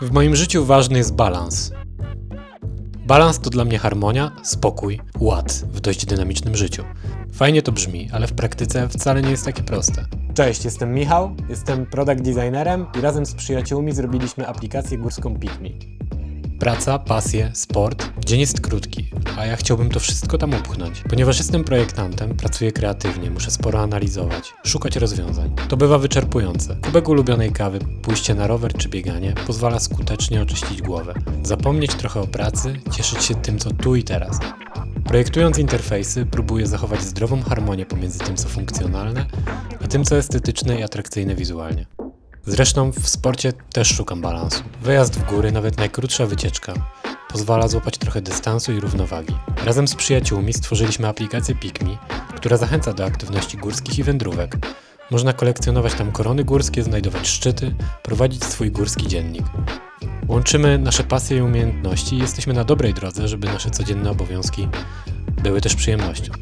W moim życiu ważny jest balans. Balans to dla mnie harmonia, spokój, ład w dość dynamicznym życiu. Fajnie to brzmi, ale w praktyce wcale nie jest takie proste. Cześć, jestem Michał, jestem product designerem i razem z przyjaciółmi zrobiliśmy aplikację górską Pikmi. Praca, pasje, sport, dzień jest krótki, a ja chciałbym to wszystko tam upchnąć. Ponieważ jestem projektantem, pracuję kreatywnie, muszę sporo analizować, szukać rozwiązań. To bywa wyczerpujące. Kubek ulubionej kawy, pójście na rower czy bieganie pozwala skutecznie oczyścić głowę. Zapomnieć trochę o pracy, cieszyć się tym, co tu i teraz. Projektując interfejsy, próbuję zachować zdrową harmonię pomiędzy tym, co funkcjonalne, a tym, co estetyczne i atrakcyjne wizualnie. Zresztą w sporcie też szukam balansu. Wyjazd w góry, nawet najkrótsza wycieczka, pozwala złapać trochę dystansu i równowagi. Razem z przyjaciółmi stworzyliśmy aplikację Pikmi, która zachęca do aktywności górskich i wędrówek. Można kolekcjonować tam korony górskie, znajdować szczyty, prowadzić swój górski dziennik. Łączymy nasze pasje i umiejętności i jesteśmy na dobrej drodze, żeby nasze codzienne obowiązki były też przyjemnością.